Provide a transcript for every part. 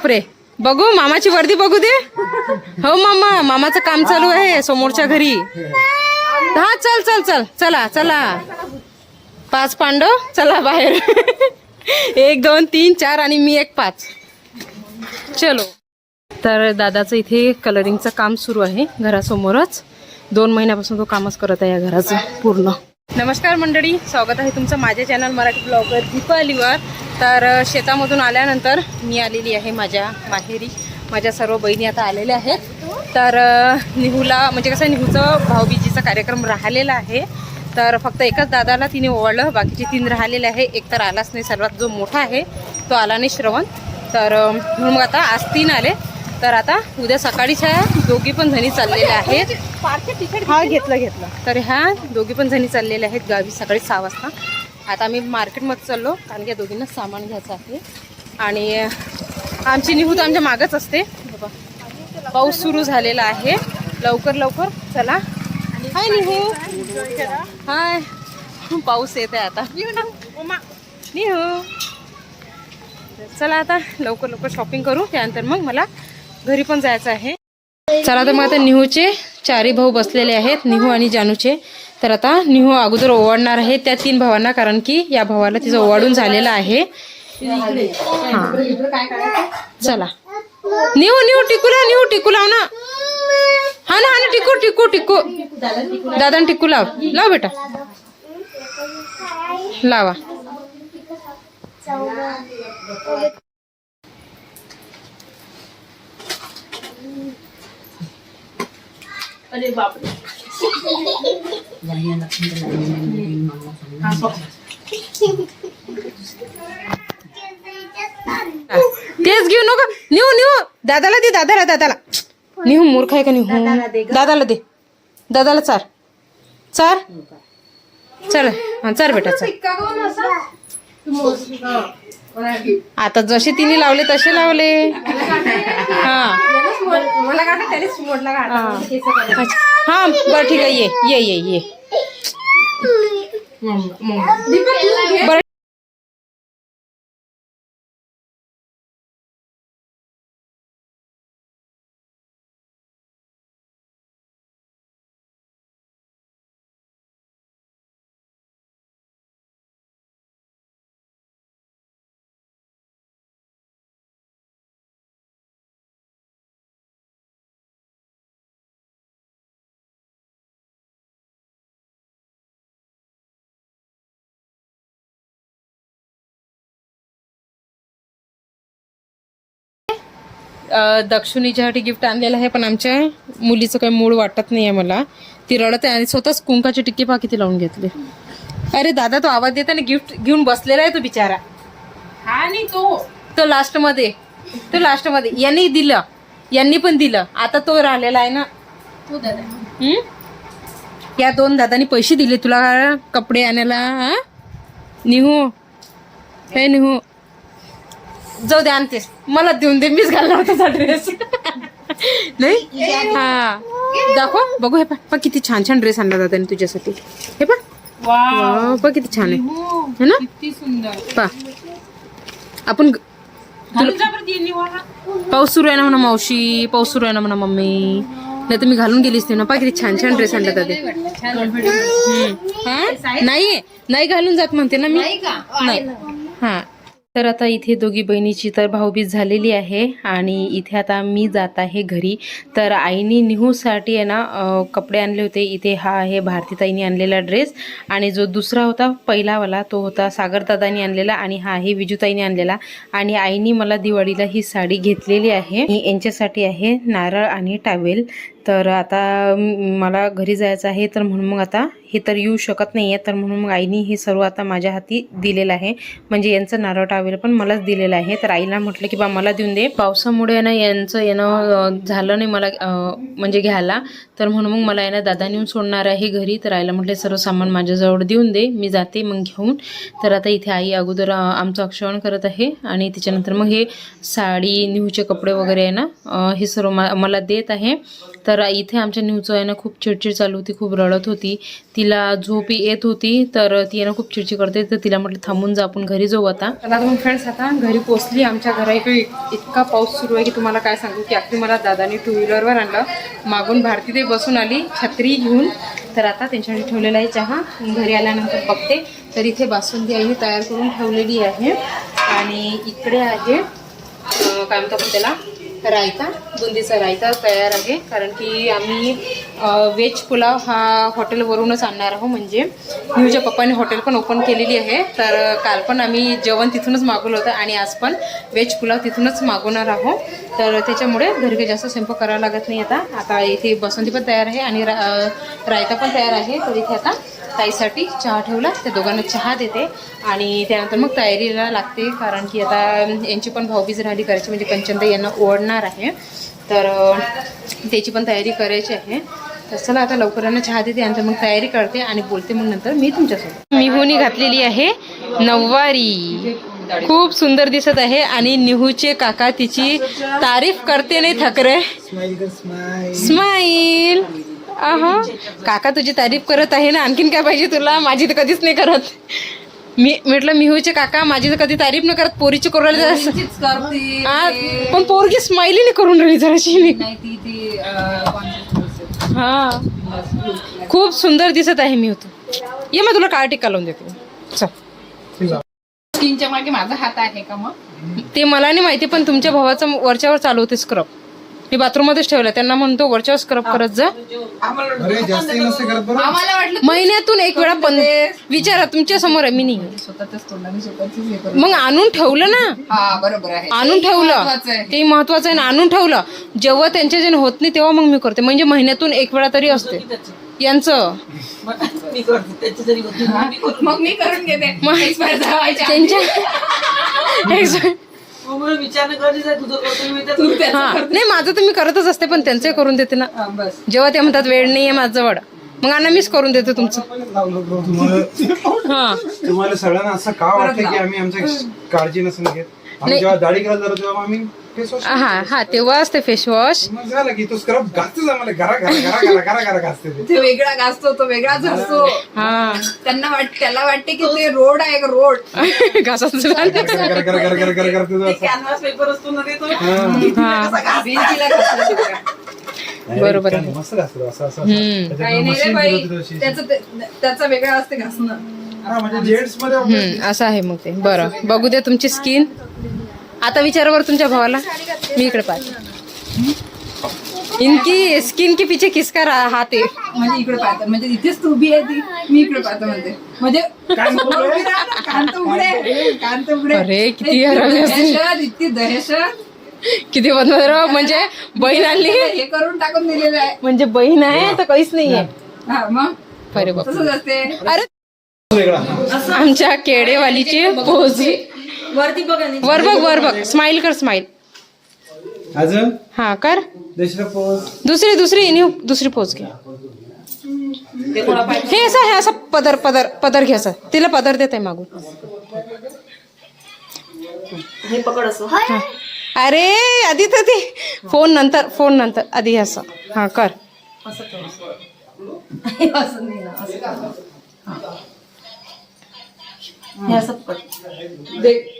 बापरे. बघू मामाची वर्दी बघू दे. हो मामा. मामाचं काम चालू आहे समोरच्या घरी. हा चल चल चल. चला चला. पाच पांडव चला बाहेर. एक दोन तीन चार आणि मी एक पाच. चलो. तर दादाचं इथे कलरिंगचं काम सुरू आहे घरासमोरच. दोन महिन्यापासून तो कामच करत आहे या घराचं पूर्ण. नमस्कार मंडळी स्वागत आहे तुमचं माझ्या चॅनल मराठी ब्लॉगर दीपावलीवर तर शेतामधून आल्यानंतर मी आलेली आहे माझ्या माहेरी. माझ्या सर्व बहिणी आता आलेल्या आहेत. तर निहूला म्हणजे कसं निहूचं भाऊबीजीचा कार्यक्रम राहिलेला आहे. तर फक्त एकच दादाला तिने ओवाळलं बाकीचे तीन राहिलेले आहे. एक तर आलाच नाही सर्वात जो मोठा आहे तो आला नाही श्रवण. तर म्हणून मग आता आज तीन आले. तर आता उद्या सकाळीच्या दोघी पण जणी चाललेल्या आहेत. हा घेतलं घेतलं. तर ह्या दोघी पण जणी चाललेल्या आहेत गावी सकाळी सहा वाजता. आता आम्ही मार्केटमध्ये चाललो कारण की या दोघींना सामान घ्यायचं आहे. आणि आमची निहू तर आमच्या मागच असते. बाबा पाऊस सुरू झालेला आहे. लवकर लवकर चला. हाय निहू. हाय. पाऊस येत आहे आता. निहू. चला आता लवकर लवकर शॉपिंग करू. त्यानंतर मग मला घरी पण जायचं आहे. चला तर मग आता निहूचे चारही भाऊ बसलेले आहेत निहू आणि जानूचे. तर आता निहू अगोदर ओवाडणार आहे त्या तीन भावांना कारण की या भावाला तिचं ओवाडून झालेलं आहे. चला. निहू निहू टिकू लाव निहू टिकू लाव ना. हा ना हा ना टिकू टिकू टिकू. दादा टिकू लाव. लाव बेटा. लावा. तेच घेऊ नको. निहू निहू दादाला दे दादाला दादाला. निहू मूर्ख आहे का निहू दादाला दे दादाला चार. चार? चल हा चार बेटा चार. आता जसे तिने लावले तसे लावले. हा. हा. हा बरं ठीक आहे ये ये ये ये. बरं. दक्षिणीच्यासाठी गिफ्ट आणलेलं आहे पण आमच्या मुलीचं काही मूड वाटत नाही आहे मला. ती रडत आहे आणि स्वतःच कुंकाची टिक्की पा किती लावून घेतले. अरे दादा तो आवाज देताना गिफ्ट घेऊन बसलेला आहे तो बिचारा. हा नाही तो. तो लास्टमध्ये. तो लास्टमध्ये. यांनी दिलं. यांनी पण दिलं. आता तो राहिलेला आहे ना. तो दादा. हम्म? या दोन दादानी पैसे दिले. तुला कपडे आणायला हा? निहू. हे निहू. जाऊ दे आणतेस मला देऊन दे मीच घालणार होता ड्रेस नाही? हा. दाखव बघू हे पा किती छान छान ड्रेस आणला दादाने तुझ्यासाठी. हे पा वा पा किती छान आहे. है ना? किती सुंदर. पा आपण. पाऊस सुरू आहे ना म्हणा मावशी पाऊस सुरू आहे ना म्हणा मम्मी. नाही तर मी घालून गेलीस ते ना. पा किती छान छान ड्रेस आणला. हा? नाही नाही घालून जात म्हणते ना मी. नाही. हा. तर आता इथे दोघी बहिणीची तर भाऊबीज झालेली आहे आणि इथे आता मी जात आहे घरी. तर आईने निहूसाठी आहे ना कपडे आणले होते. इथे हा आहे भारतीताईने आणलेला ड्रेस आणि जो दुसरा होता पहिलावाला तो होता सागरदादानी आणलेला आणि हा आहे विजूताईने आणलेला. आणि आईने मला दिवाळीला ही साडी घेतलेली आहे. यांच्यासाठी आहे नारळ आणि टावेल. तर आता मला घरी जायचं आहे तर म्हणून मग आता हे तर येऊ शकत नाही आहे तर म्हणून मग आईने हे सर्व आता माझ्या हाती दिलेलं आहे. म्हणजे यांचं नारळ टावेल पण मलाच दिलेलं आहे. तर आईला म्हटलं की बा मला देऊन दे. पावसामुळे ना यांचं येणं झालं नाही मला म्हणजे घ्यायला. तर म्हणून मग मला यांना दादा नेऊन सोडणार आहे घरी. तर आईला म्हटले सर्व सामान माझ्याजवळ देऊन दे. मी जाते मग घेऊन. तर आता इथे आई अगोदर आमचं अक्षवण करत आहे. आणि त्याच्यानंतर मग हे साडी निहूचे कपडे वगैरे आहे ना हे सर्व मा- मला देत आहे. तर इथे आमच्या न्यूचं आहे ना खूप चिडचिड चालू होती खूप रडत होती. तिला झोप येत होती तर ती आहे ना खूप चिडचिड करते. तर तिला म्हटलं थांबून जा आपण घरी जाऊ आता. तर मग फ्रेंड्स आता घरी पोहोचली. आमच्या घरा इतका पाऊस सुरू आहे की तुम्हाला काय सांगू की अगदी मला दादानी टू व्हीलरवर आणलं. मागून भारती ते बसून आली छत्री घेऊन. तर आता त्यांच्यासाठी ठेवलेला आहे चहा. घरी आल्यानंतर बघते. तर इथे बासुंदी आई तयार करून ठेवलेली आहे. आणि इकडे आहे काय म्हणतो आपण त्याला? रायता बुंदीचा रायता तयार आहे. कारण की आम्ही व्हेज पुलाव हा हॉटेलवरूनच आणणार आहोत. म्हणजे न्यूच्या पप्पाने हॉटेल पण ओपन केलेली आहे. तर काल पण आम्ही जेवण तिथूनच मागवलं होतं आणि आज पण व्हेज पुलाव तिथूनच मागवणार आहोत. तर त्याच्यामुळे घरी काही जास्त स्वयंपाक करावा लागत नाही आता. आता इथे बसंती पण तयार आहे आणि रा रायता पण तयार आहे. तर इथे आता ताईसाठी चहा ठेवला. त्या दोघांना चहा देते. आणि त्यानंतर मग तयारीला लागते. कारण की आता यांची पण भाऊबीज राहिली करायची. म्हणजे कंचनताई यांना ओढणार आहे. तर त्याची पण तयारी करायची आहे. तर चला आता लवकरांना चहा देते आणि मग तयारी करते आणि बोलते मग नंतर मी तुमच्यासोबत. मिहुनी घातलेली आहे. नऊवारी. खूप सुंदर दिसत आहे. आणि निहूचे काका तिची तारीफ करते नाही थकरे. स्माईल अहा. काका तुझी तारीफ करत आहे ना? आणखीन काय पाहिजे तुला? माझी तर कधीच नाही करत. मी म्हटलं मिहूचे काका माझी तर कधी तारीफ नाही करत. पोरीची राहिली जरासं. आ, पण पोरगी स्माइलीने करून राहिली जराशी. मी हा. खूप सुंदर दिसत आहे मी होतो ये मग तुला काळ टिक्का लावून देते. चल. स्किनच्या मागे माझा हात आहे का मग? ते मला नाही माहिती पण तुमच्या भावाचं वरच्यावर चालू होते स्क्रब मी बाथरूम मध्येच ठेवलं त्यांना म्हणतो वरच्यावर स्क्रब करत जा. अरे जास्त नसते करत बरं आम्हाला वाटलं महिन्यातून एक वेळा पण विचारा तुमच्यासमोर आहे मी नाही. तोंडाने हे मग आणून ठेवलं ना. हा बरोबर आहे. आणून ठेवलं. महत्वाचं आहे. ते महत्वाचं आहे ना आणून ठेवलं. जेव्हा त्यांच्या जण होत नाही तेव्हा मग मी करते. म्हणजे महिन्यातून एक वेळा तरी असते. यांचं. मग मी करून घेते. Expire झावायच्या आधी. त्यांच्या तू त्याचं हा. नाही माझं तर मी करतच असते पण त्यांचं करून देते ना. हा, बस. जेव्हा ते म्हणतात वेळ नाहीये माझ्याजवळ मग आणा मीच करून देते तुमचं. तुम्हाला हा. तुम्हाला सगळ्यांना असं का वाटतं की आम्ही आमच्या काळजी नसून घेत? आम्ही जेव्हा दाढी करायला जातो तेव्हा आम्ही हा हा तेव्हा असते फेसवॉश झालं की तो स्क्रब आम्हाला घरा घरा घरा घासते ते. वेगळा घासतो तो वेगळाच असतो हा त्यांना वाट त्याला वाटते की ते रोड आहे रोड घासायचं असं. कॅनव्हास पेपर असतो ना भिंतीला बरोबर आहे. वेगळा असते घासणं असं आहे मग ते बरं बघू द्या तुमची स्किन आता विचारा बरं तुमच्या भावाला मी इकडे पाहते इनकी स्किन के पीछे किसका हात आहे म्हणजे इकडे पाहतो म्हणजे इथेच तू उभी आहे ती मी इकडे पाहतो म्हणते म्हणजे कांत उघडे कांत उघडे अरे, किती. दहशत इतकी दहशत किती बदल म्हणजे बहीण आणली हे करून टाकून दिलेलं आहे म्हणजे बहीण आहे तर काहीच नाहीये हा मग अरे बाप तसंच असते केडेवालीची पोज वर बघ वर बघ. स्माइल कर स्माइल अजून? हा कर. दुसरं पोज दुसरी दुसरी न्यू दुसरी पोच घे. हे असं हे असं पदर पदर पदर घे असं. तिला पदर देत आहे मागून. हा. अरे आधी तर ते फोन नंतर फोन नंतर. आधी असं. हा कर. असं नाही ना असं का? हा. हे असं पकड. दे.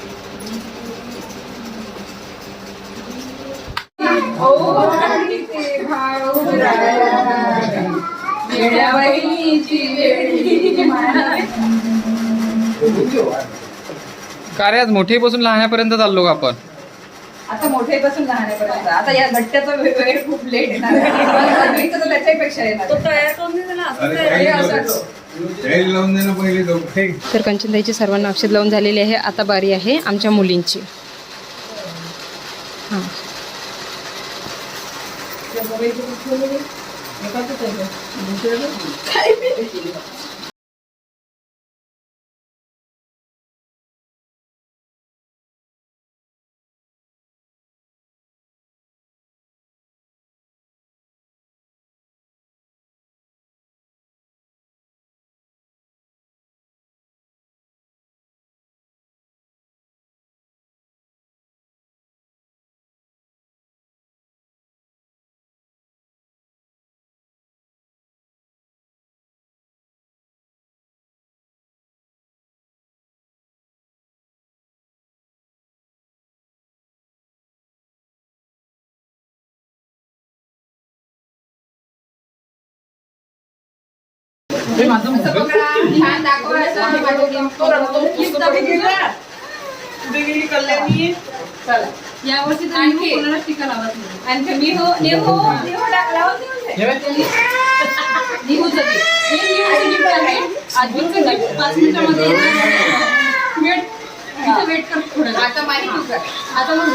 रे आज मोठेपासून लहाण्यापर्यंत चाललो का आपण? आता मोठे पासून लहानपर्यंत आता या गट्ट्याचा वे- वेळ खूप लेट येणार तर त्याच्यापेक्षा येणार कंचनताईची सर्वांना औषध लावून झालेली आहे. आता बारी आहे आमच्या मुलींची. हां. মোবাইল তো কিছু হবে না কথা তো খাইবে चला. यावर्षी कोणालाच टीका लावत. आणखी मी हो नेहो नेहो टाक- लावत नाही म्हणते. निहूचं gift. हे पाच मिनिटामध्ये. वेट. वेट कर थोडं. आता माही तू कर आता मग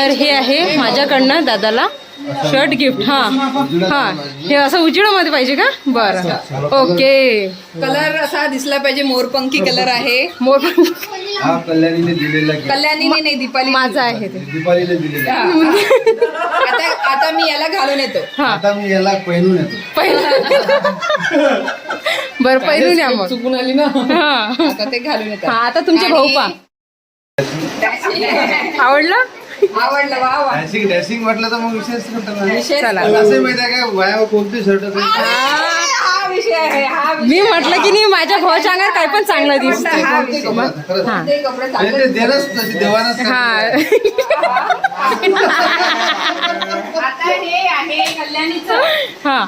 तर हे आहे माझ्याकडनं दादाला शर्ट गिफ्ट हा हा. हे असं उजेडामध्ये पाहिजे का? बरं. ओके. कलर असा दिसला पाहिजे. मोरपंखी कलर आहे. मोर हा कल्याणीने दिलेला gift. कल्याणीने नाही दीपाली माझा आहे ते. दीपालीने दिलेला. आता आता मी याला घालून येतो. हा. आता मी याला पहिलून येतो. पहिला. बरं पहिलून या मग. चुकून आली ना? हा. आता ते घालून हा येतात आता तुमचे भाऊ पा आवडलं? आवडलं वा वा डॅशिंग डॅशिंग म्हटलं तर मग विशेष. चला. असं माहिती आहे का? वाया कोणती शर्ट हा विषय आहे हा विषय मी म्हटलं की नाही माझ्या भावाच्या अंगात काय पण चांगलं दिसते हा विषय. हा. ते कपडे ते चांगले देणंच तशी देवानच हा. आता हे आहे कल्याणीचं. हा.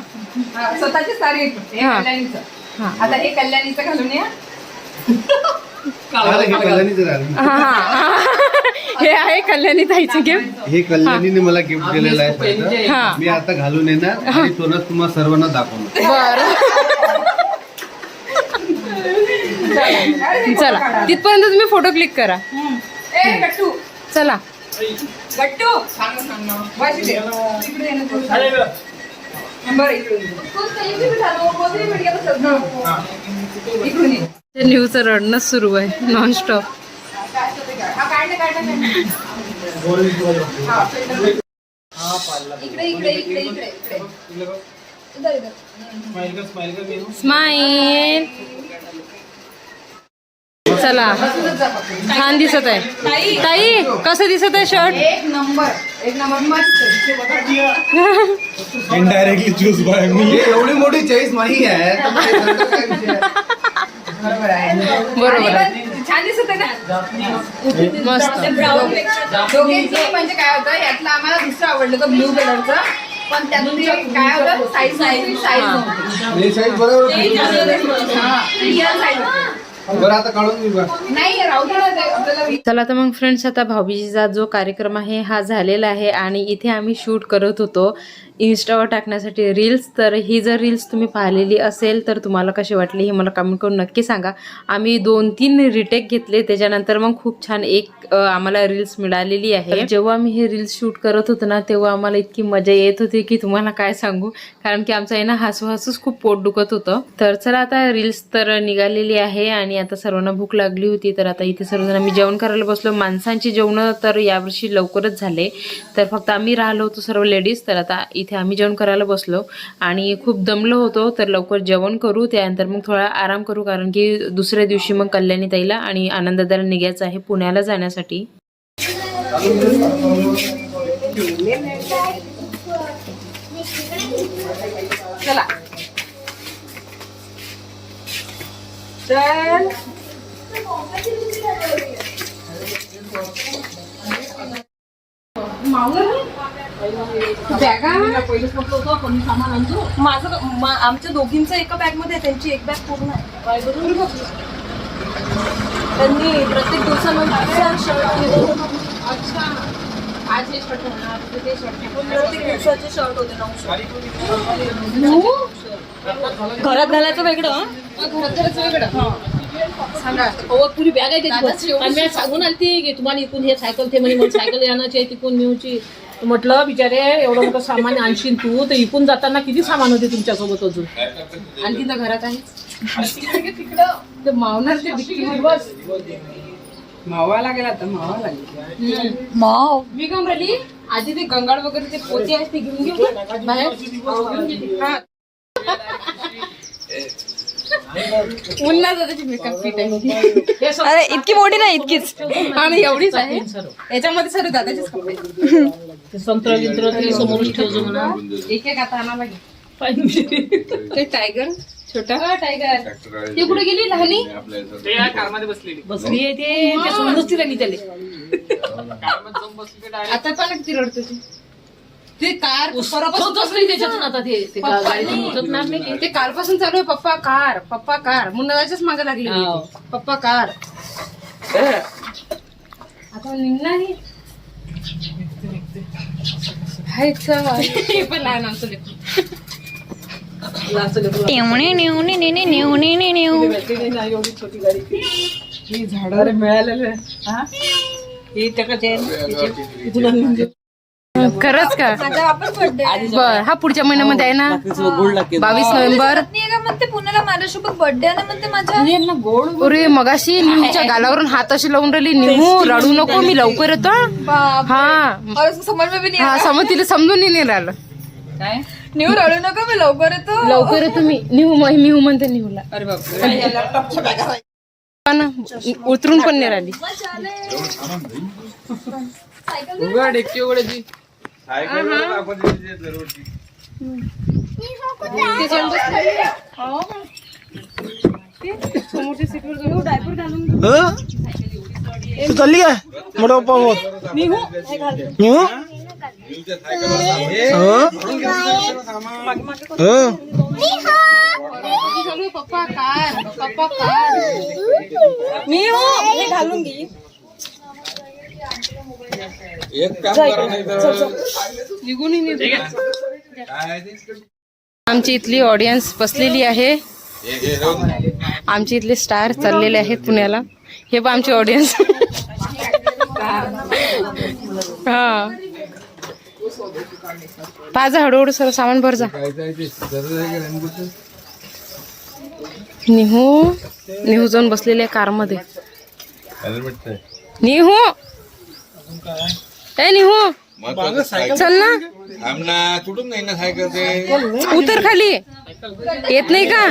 हा, स्वतःची साडी हे हा. कल्याणीचं. हा. आता हे कल्याणीचं घालून या. हा हा हे आहे कल्याणी ताईचे गिफ्ट हे कल्याणीने मला गिफ्ट दिलेलं आहे. हा. मी आता घालून येणार आणि तुम्हाला सर्वांना दाखवणार. बर. चला तिथपर्यंत तुम्ही फोटो क्लिक करा. चला. ना तू. बरं इकडून ये. ये. ते न्यूचं रडणंच सुरू आहे नॉनस्टॉप काय चला. छान दिसत आहे. ताई. कसं दिसत आहे शर्ट एक नंबर. एक नंबर. मस्त. इनडायरेक्टली चूज बाय मी एवढी मोठी चॉईस नाही आहे. हे? बरोबर आहे. छान दिसत आहे ना? मस्त. दोघेंची म्हणजे काय होतं यातलं आम्हाला दुसरं आवडलं होतं ब्ल्यू कलरचं पण त्यातून काय होतं साईज साईज साईज हे. बरोबर चला तर मग फ्रेंड्स आता भाऊबीजीचा जो कार्यक्रम आहे हा झालेला आहे आणि इथे आम्ही शूट करत होतो. इन्स्टावर टाकण्यासाठी रील्स तर ही जर रील्स तुम्ही पाहिलेली असेल तर तुम्हाला कशी वाटली हे मला कमेंट करून नक्की सांगा. आम्ही दोन तीन रिटेक घेतले त्याच्यानंतर मग खूप छान एक आम्हाला रील्स मिळालेली आहे. जेव्हा आम्ही हे रील्स शूट करत होतो ना तेव्हा आम्हाला इतकी मजा येत होती की तुम्हाला काय सांगू? कारण की आमचं आहे ना हसू हसूच खूप पोट दुखत होतं. तर चला आता रील्स तर निघालेली आहे आणि आता सर्वांना भूक लागली होती तर आता इथे सर्वजण आम्ही जेवण करायला बसलो. माणसांची जेवणं तर यावर्षी लवकरच झाले. तर फक्त आम्ही राहिलो होतो सर्व लेडीज तर आता इथे आम्ही जेवण करायला बसलो आणि खूप दमलो होतो तर लवकर जेवण करू त्यानंतर मग थोडा आराम करू कारण की दुसऱ्या दिवशी मग कल्याणी ताईला आणि आनंददाला निघायचं आहे पुण्याला जाण्यासाठी. चला. चल. माझं मा- आमच्या दोघींचं एका बॅगमध्ये आहे, त्यांची एक बॅग पूर्ण आहे. त्यांनी प्रत्येक दिवसानंतर शर्ट प्रत्येक दिवसाचे शर्ट होते नऊ शर्ट. घरात घालायचं वेगळं घरात घालायचं वेगळं. हो. पुरी बॅग आहे त्याची. आणि मी सांगून आलती की तुम्हाला इकून हे सायकल ते म्हणे मला सायकल आणायची आहे तिकून नेऊची म्हटलं बिचारे एवढं मोठं सामान आणशील तू तर इकून जाताना किती सामान होते तुमच्यासोबत अजून? आणखी तर घरात आहे? ते मावणार ते बस. मावा लागेल आता मावा लागेल. माव? मी काम राहिली आधी ते गंगाड वगैरे ते पोते आहेत ते घेऊन घेऊ का बाहेर. हा. उन्हात त्याची मेकअप किट आहे. हे सगळं अरे इतकी मोठी नाही इतकीच. आणि एवढीच आहे. याच्यामध्ये सर्व दादाचेच कपडे. ते संत्र गिंत्र ते समोरच ठेवतो म्हणा. एक एक आता आणा लागेल पाहिजे. ते टायगर छोटा. टायगर ती कुठे गेली? लहानी? ते या कारमध्ये बसलेली. बसली आहे ते. ते सोडूनच ती राहिली त्याले ते आता पण किती रडते ती. ते कार होतच नाही त्याच्यातून आता ते ते गाडीतून उतरणार नाही की. ते कालपासून चालू आहे पप्पा कार पप्पा कार मुन्नाच्याच मागे लागली हाव. पप्पा कार आता निघणार ही. हाय चल. हे पण लहान आमचं लेकरू. लास्ट लेकरू. नेवणे नेवणे नेने नेवणे ने नेव बॅटरी नाही एवढी छोटी गाडी ही झाडावर मिळालेलं आहे. हा? ही इथून आणून खरंच का? माझा वापस बर्थडे बर हा पुढच्या महिन्यामध्ये आहे ना? बावीस नोव्हेंबर. नाही का? म्हणते पुण्याला माझ्यासोबत बर्थडे आहे ना म्हणते माझ्या अरे मगाशी निहूच्या गालावरून हात अशी लावून राहिली. निहू रडू नको मी लवकर येतो बाप हा. और समज में भी नहीं हा समज तिला समजून नाही राहिलं. न्यू रडू नका मी लवकर येतो. लवकर येतो मी. निहू म- निहू म्हणते निहूला पण उतरून पण नाही राहिली. उघड एकटी उघडायची. तू चालली काय? मोठा पप्पा होत निहू हो? हो? चालू आहे, पप्पा कार पप्पा कार मी हो मी नाही. आमची इथली ऑडियन्स बसलेली आहे. आमची इथले स्टार चाललेले आहेत पुण्याला. हे पण आमची ऑडियन्स हा. पाजा हळूहळू सर्व सामान भर जा. निहू निहू जाऊन बसलेले कारमध्ये. निहू! ए निहू चल ना. तुटून नाही ना सायकल ते. उतर खाली. येत नाही का?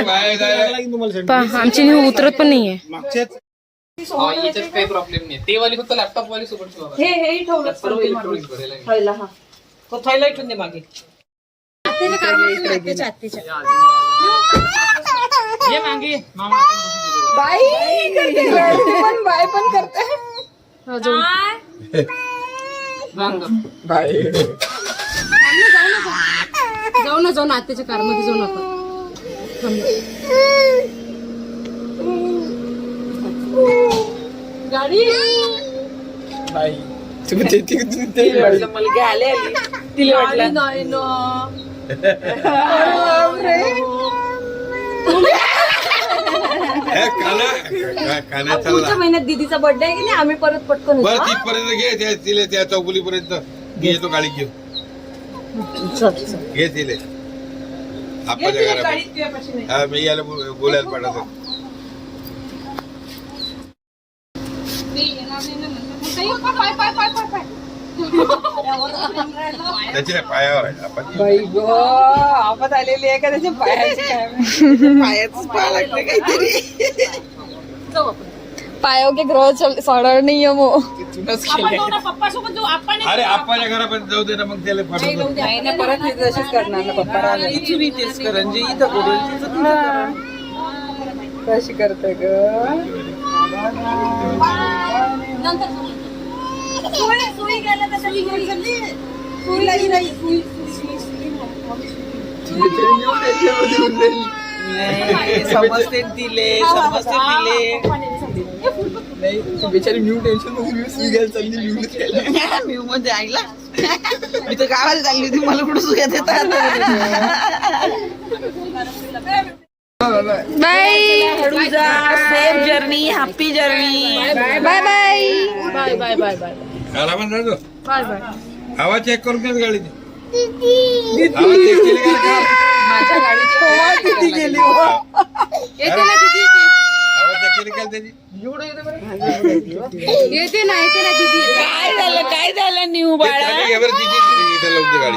पहा, आमची निहू उतरत पण नाहीये. याच्यात काही प्रॉब्लेम नाही. ते वाली फक्त लॅपटॉप वाली सोबत ठेवा हे हे ठेवलं. सर्व इलेक्ट्रॉनिक भरेल थैला हा. तो थैला इथून दे मागे. ये मागे. मामा बाई करते पण बाय पण करते. जाऊ ना जाऊ ना आत्याच्या कारमध्ये जाऊ नका गाडी? तुम्ही ते- ते- ते- ते- मुलगी आले आली. तिला वाटलं. नाही ना. पुढच्या महिन्यात दीदीचा बर्थडे आहे की नाही? आम्ही परत पटकन येतो, बरं हा? तिथपर्यंत घे त्या तिले त्या चौकुलीपर्यंत मी येतो गाडी घेऊन. घे तिले. नाही. हा मी याला बोल- बोलायला पाठवतो. त्याच्या पायावर आहे? आपण आफत आलेली आहे का त्याच्या पायाची काय? पायाच पाय लागते काहीतरी. पायो के ग्रह चल सडर नाही आहे मग आपण जाऊ ना पप्पा सोबत जाऊ आपण नाही. अरे आपाच्या घरापर्यंत जाऊ दे ना मग त्याला परत मी तशीच करणार ना पप्पा कशी करते ग? सुई गेला सुई नाही नाही सुई समजते दिले समजते दिले बिचारी म्यू टेन्शनमध्ये म्यू सुई घ्यायला चालली मी ऐकला. मी तर गावाला चालली होती मला कुठं सुया देतात bye. Safe journey happy journey bye bye bye bye bye bye घाला पण जातो हवा चेक करून घ्या गाडीची हवा चेक केली का का? माझ्या गाडीची गेली येते ना दीदी येते. हवा चेक केली का त्याची? येते ना येते ना दीदी. येते. काय झालं? काय झालं न्यू दे गाडी.